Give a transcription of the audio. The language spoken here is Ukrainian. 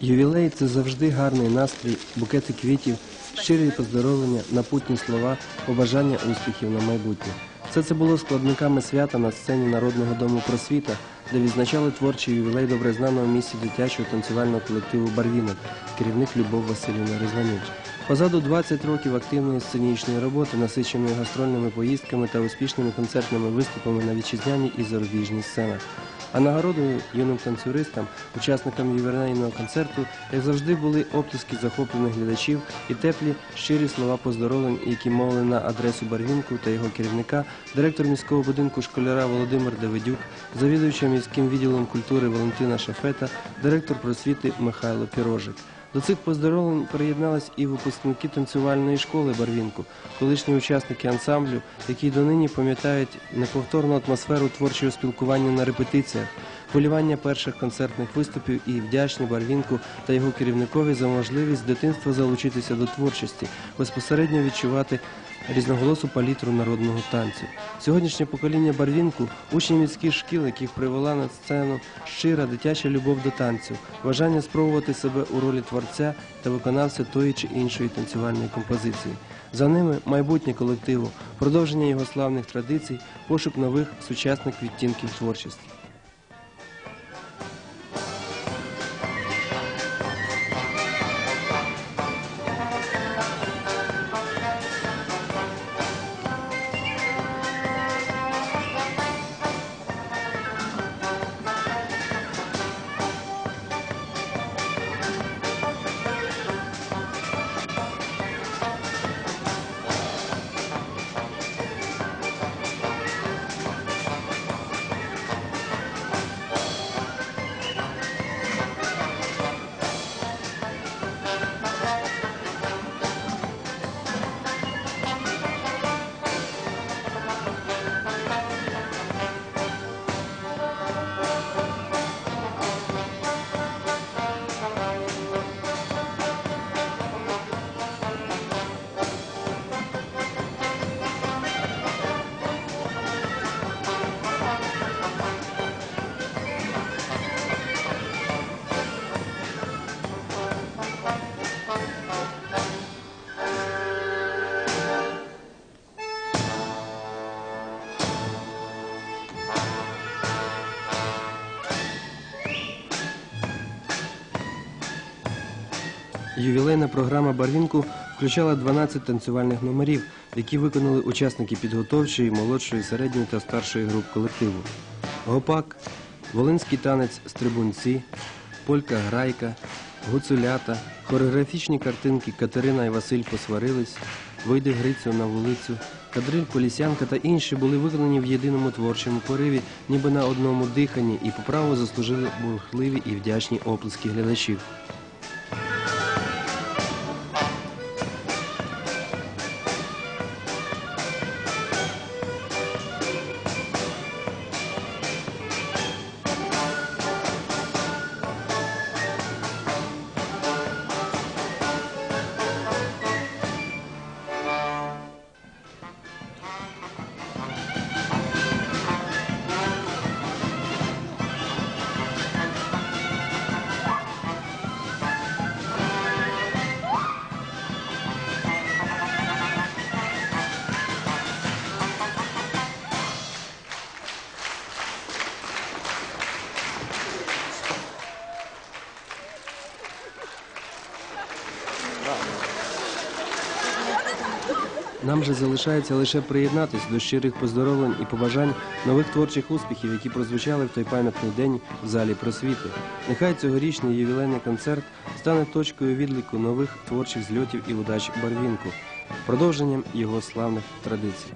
Ювілей це завжди гарний настрій, букети квітів, щирі поздоровлення, напутні слова, побажання успіхів на майбутнє. Все це було складниками свята на сцені Народного дому просвіта, де відзначали творчий ювілей добре знаного в місті дитячого танцювального колективу Барвінок, керівник Любов Васильівна Різнанюк. Позаду 20 років активної сценічної роботи, насиченої гастрольними поїздками та успішними концертними виступами на вітчизняній і зарубіжній сценах. А нагородою юним танцюристам, учасникам ювілейного концерту, як завжди, були оплески захоплених глядачів і теплі щирі слова поздоровлень, які мовили на адресу Барвінку та його керівника, директор міського будинку школяра Володимир Давидюк, завідуюча міським відділом культури Валентина Шафета, директор просвіти Михайло Пірожик. До цих поздоровлень приєднались і випускники танцювальної школи Барвінку, колишні учасники ансамблю, які донині пам'ятають неповторну атмосферу творчого спілкування на репетиціях, хвилювання перших концертних виступів і вдячні Барвінку та його керівникові за можливість дитинства залучитися до творчості, безпосередньо відчувати різноголосу палітру народного танцю. Сьогоднішнє покоління Барвінку учні міських шкіл, яких привела на сцену щира дитяча любов до танцю, бажання спробувати себе у ролі творця та виконавця тої чи іншої танцювальної композиції. За ними майбутнє колективу, продовження його славних традицій, пошук нових сучасних відтінків творчості. Ювілейна програма Барвінку включала 12 танцювальних номерів, які виконали учасники підготовчої, молодшої, середньої та старшої груп колективу. Гопак, волинський танець стрибунці, полька грайка, гуцулята, хореографічні картинки Катерина і Василь посварились, вийде Грицю на вулицю, кадриль Полісянка та інші були виконані в єдиному творчому пориві, ніби на одному диханні, і по праву заслужили бурхливі і вдячні оплески глядачів. Нам же залишається лише приєднатись до щирих поздоровлень і побажань нових творчих успіхів, які прозвучали в той пам'ятний день в залі просвіти. Нехай цьогорічний ювілейний концерт стане точкою відліку нових творчих зльотів і удач Барвінку, продовженням його славних традицій.